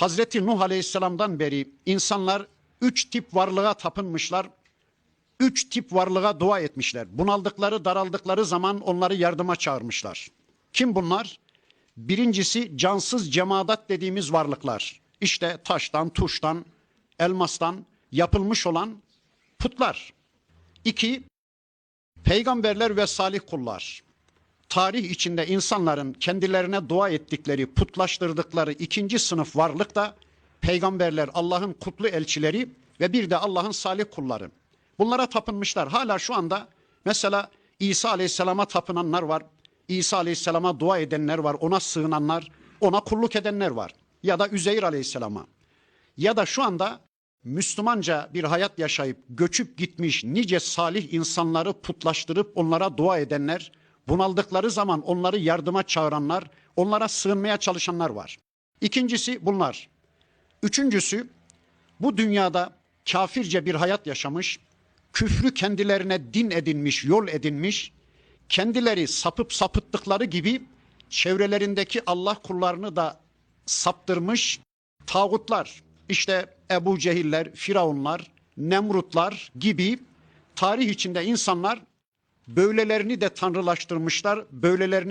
Hazreti Nuh Aleyhisselam'dan beri insanlar üç tip varlığa tapınmışlar. Üç tip varlığa dua etmişler. Bunaldıkları, daraldıkları zaman onları yardıma çağırmışlar. Kim bunlar? Birincisi cansız cemaat dediğimiz varlıklar. İşte taştan, tuştan, elmastan yapılmış olan putlar. İki, peygamberler ve salih kullar. Tarih içinde insanların kendilerine dua ettikleri, putlaştırdıkları ikinci sınıf varlık da peygamberler, Allah'ın kutlu elçileri ve bir de Allah'ın salih kulları. Bunlara tapınmışlar. Hala şu anda mesela İsa Aleyhisselam'a tapınanlar var. İsa Aleyhisselam'a dua edenler var. Ona sığınanlar, ona kulluk edenler var. Ya da Üzeyr Aleyhisselam'a. Ya da şu anda Müslümanca bir hayat yaşayıp göçüp gitmiş nice salih insanları putlaştırıp onlara dua edenler, bunaldıkları zaman onları yardıma çağıranlar, onlara sığınmaya çalışanlar var. İkincisi bunlar. Üçüncüsü bu dünyada kafirce bir hayat yaşamış, küfrü kendilerine din edinmiş, yol edinmiş, kendileri sapıp sapıttıkları gibi çevrelerindeki Allah kullarını da saptırmış tağutlar, işte Ebu Cehiller, Firavunlar, Nemrutlar gibi tarih içinde insanlar böylelerini de tanrılaştırmışlar, böylelerine